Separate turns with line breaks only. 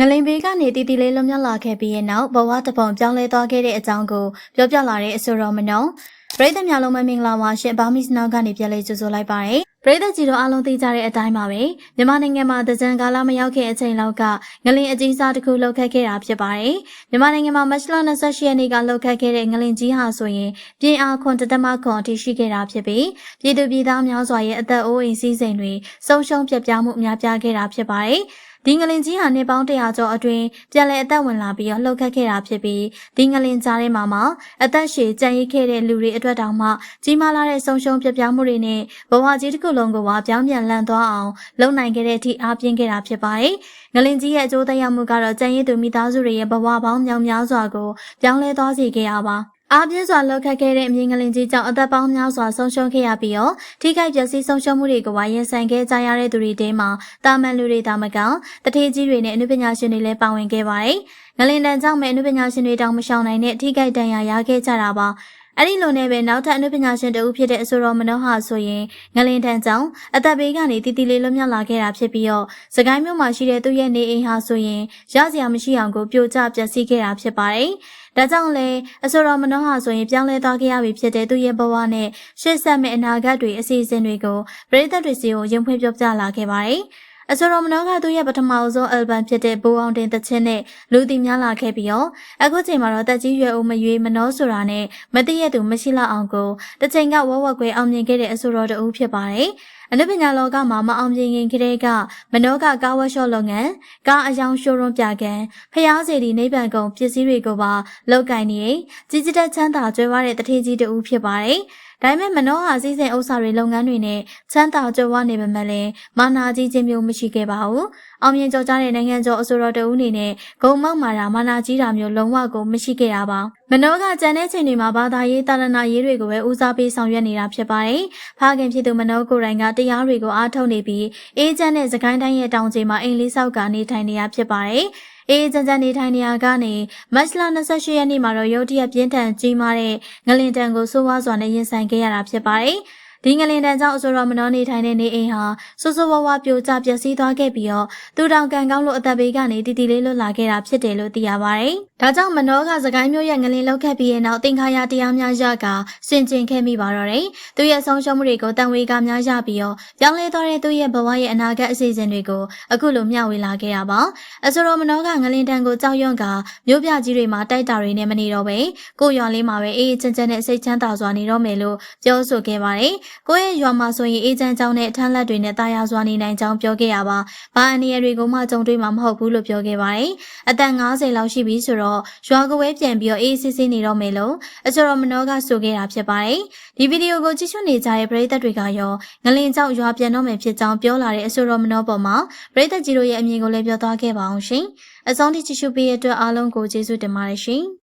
ငလင်ဘေးကနေတီတီလေးလွန်မြောက်လာခဲ့ပြီးရဲ့နောက်ဘဝတစ်ပုံပြောင်းလဲသွားခဲ့တဲ့အကြောင်းကိုပြောပြလာတဲ့အဆိုတော်မနှုံပရိသတ်များလုံးမမင်္ဂလာပါရှင်ဘာမီစနောက်ကနေပြန်လေးကြိုဆိုလိုက်ပါတယ်ပရိသတ်ကြီးတို့အားလုံးသိကြတဲ့အတိုင်းပါပဲမြန်မာနိုင်ငံမှာတကြံကာလမရောက်ခင်အချိန်လောက်ကငလင်အကြီးစားတစ်ခုလှုပ်ခတ်ခဲ့တာဖြစ်ပါတယ်မြန်မာနိုင်ငံမှာမတ်လ28ရက်နေ့ကလှုပ်ခတ်ခဲ့တဲ့ငလင်ကြီးဟာဆိုရင်ပြင်းအားခွန်တသမခွန်အထိရှိခဲ့တာဖြစ်ပြီးပြည်သူပြည်သားများစွာရဲ့အသက်အိုးအိမ်စည်းစိမ်တွေဆုံးရှုံးပြတ်ပြားမှုအများပြားခဲ့တာဖြစ်ပါတယ် ဒီငလင်ကြီးဟာနှစ်ပေါင်း100ကျော်အတွင်းပြန်လည်အသက်ဝင်လာပြီးတော့လှုပ်ခတ်ခဲ့တာဖြစ်ပြီးဒီငလင်ကြားထဲမှာမှအသက်ရှည်ကြံ့ရစ်ခဲ့တဲ့လူတွေအတွက်တောင်မှကြီးမားလာတဲ့ဆုံးရှုံးပြပြမှုတွေနဲ့ဘဝကြီးတစ်ခုလုံးကိုပါပြောင်းပြန်လန့်သွားအောင်လုပ်နိုင်ခဲ့တဲ့အထိအားပြင်းခဲ့တာဖြစ်ပါတယ်။ငလင်ကြီးရဲ့အကျိုးသက်ရောက်မှုကတော့ကြံ့ရစ်သူမိသားစုတွေရဲ့ဘဝပေါင်းမြောင်များစွာကိုပြောင်းလဲသွားစေခဲ့ရပါ အားပြင်းစွာလောက်ခတ်ခဲ့တဲ့အမြင့်ကလင်ကြီးကြောင့်အသက်ပေါင်းများစွာဆုံးရှုံးခဲ့ရပြီးတော့ထိခိုက်ပျက်စီးဆုံးရှုံးမှုတွေကိုပါရင်ဆိုင်ခဲ့ကြရတဲ့သူတွေတဲမှာတာမန်လူတွေတာမကတထေးကြီးတွေနဲ့အနုပညာရှင်တွေလည်းပါဝင်ခဲ့ပါတယ်။ငလင်တန်ကြောင့်မဲ့အနုပညာရှင်တွေတောင်မရှောင်နိုင်တဲ့ထိခိုက်ဒဏ်ရာရခဲ့ကြတာပါ။ အဲ့ဒီလိုနဲ့ပဲနောက်ထပ်အနုပညာရှင်တဦးဖြစ်တဲ့အဆိုတော်မနောဟာဆိုရင်ငလင်တန်ကြောင့်အသက်ဘေးကနေတီတီလေးလွတ်မြောက်လာခဲ့တာဖြစ်ပြီးတော့စကိုင်းမြို့မှာရှိတဲ့သူ့ရဲ့နေအိမ်ဟာဆိုရင်ရစရာမရှိအောင်ကိုပြိုကျပျက်စီးခဲ့တာဖြစ်ပါတယ်။ဒါကြောင့်လဲအဆိုတော်မနောဟာဆိုရင်ပြောင်းလဲသွားခဲ့ရပြီဖြစ်တဲ့သူ့ရဲ့ဘဝနဲ့ရှေ့ဆက်မဲ့အနာဂတ်တွေအစီအစဉ်တွေကိုပြည်သက်တွေစီကိုရင်ဖွင့်ပြောပြလာခဲ့ပါတယ်။ အဆိုတော်မနောကသူ့ရဲ့ပထမဆုံးအယ်ဘမ်ဖြစ်တဲ့ဘိုးအောင်တင်သချင်းနဲ့လူသိများလာခဲ့ပြီးတော့အခုချိန်မှာတော့တက်ကြီးရွယ်ဦးမရွေးမနှောဆိုတာနဲ့မသိရသူမရှိလောက်အောင်ကိုတစ်ချိန်ကဝဝကွယ်အောင်မြင်ခဲ့တဲ့အဆိုတော်တဦးဖြစ်ပါတယ်။အနုပညာလောကမှာမအောင်မြင်ခင်ကတည်းကမနောကကားဝက်ရှော့လုပ်ငန်းကားအယောင်ရှိုးရွံပြကန်ဖျားစီဒီနိဗ္ဗာန်ကုန်ပစ္စည်းတွေကိုပါလောက်ကင်နေကြီးကြီးတက်ချမ်းသာကျွဲဝတဲ့တထေးကြီးတဦးဖြစ်ပါတယ်။ ဒါပေမဲ့မနောဟာစီးစိမ်ဥစ္စာတွေလုပ်ငန်းတွေနဲ့ချမ်းသာကြွယ်ဝနေပေမဲ့လည်းမာနာကြီးခြင်းမျိုးမရှိခဲ့ပါဘူး။အောင်မြင်ကြော်ကြားတဲ့နိုင်ငံကျော်အစိုးရတဦးအနေနဲ့ဂုံမောက်မာတာမာနာကြီးတာမျိုးလုံးဝကိုမရှိခဲ့တာပါ။မနောကကြံတဲ့ချိန်တွေမှာဘာသာရေးတာလနာရေးတွေကိုပဲဦးစားပေးဆောင်ရွက်နေတာဖြစ်ပါတယ်။ဖခင်ဖြစ်သူမနောကိုယ်တိုင်ကတရားတွေကိုအားထုတ်နေပြီးအေးချမ်းတဲ့စကိုင်းတိုင်းရဲ့တောင်ကျမှာအိမ်လေးဆောက်ကနေထိုင်နေရဖြစ်ပါတယ်။ အေးချမ်းချမ်းနေထိုင်နေရကနေမတ်လ28ရက်နေ့မှာတော့ရုတ်တရက်ပြင်းထန်ကြီးမားတဲ့ငလင်တန်ကိုစိုးဝါးစွာနဲ့ရင်ဆိုင်ခဲ့ရတာဖြစ်ပါတယ်။ဒီငလင်တန်ကြောင့်အဆိုတော်မနောနေထိုင်တဲ့နေအိမ်ဟာဆိုးဆိုးဝါးဝါပြိုကျပျက်စီးသွားခဲ့ပြီးတော့သူတောင်ကန်ကောင်းလို့အသက်ဘေးကနေတီတီလေးလွတ်လာခဲ့တာဖြစ်တယ်လို့သိရပါတယ်။ဒါကြောင့်မနောကစကိုင်းမျိုးရဲ့ငလင်လောက်ခဲ့ပြီးရဲ့နောက်တင်ခါရတရားများရကစင်ကျင်ခဲ့မိပါတော့တယ်။သူရဲ့ဆုံးရှုံးမှုတွေကိုတန်ဝေကများရပြီးတော့ပြောင်းလဲသွားတဲ့သူရဲ့ဘဝရဲ့အနာဂတ်အစီအစဉ်တွေကိုအခုလိုမျှဝေလာခဲ့တာပါ။အဆိုတော်မနောကငလင်တန်ကိုကြောက်ရွံ့ကမျိုးပြကြီးတွေမှာတိုက်တာတွေနဲ့မနေတော့ပဲကိုရွာလေးမှာပဲအေးအေးချမ်းချမ်းနဲ့စိတ်ချမ်းသာစွာနေတော့မယ်လို့ပြောဆိုခဲ့ပါတယ်။ကိုယ့်ရဲ့ရွာမှာဆိုရင်အေးချမ်းကြောင်းနဲ့ထန်းလက်တွေနဲ့တာယာစွာနေနိုင်ကြောင်းပြောခဲ့ရပါ။ဘာအနေရတွေကိုမှကြုံတွေ့မှာမဟုတ်ဘူးလို့ပြောခဲ့ပါတယ်။အသက်50လောက်ရှိပြီဆိုတော့ရွာကဝဲပြန်ပြီးတော့အေးဆေးဆေးနေတော့မယ်လို့အစောတော်မနောကဆိုခဲ့တာဖြစ်ပါတယ်။ဒီဗီဒီယိုကိုကြည့်ရှုနေကြတဲ့ပရိသတ်တွေကရောငလင်ကြောက်ရွာပြန်တော့မယ်ဖြစ်ကြောင်းပြောလာတဲ့အစောတော်မနောပေါ်မှာပရိသတ်ကြီးတို့ရဲ့အမြင်ကိုလည်းပြောသွားခဲ့ပါအောင်ရှင်။အဆုံးထိကြည့်ရှုပေးတဲ့အတွက်အားလုံးကိုကျေးဇူးတင်ပါတယ်ရှင်။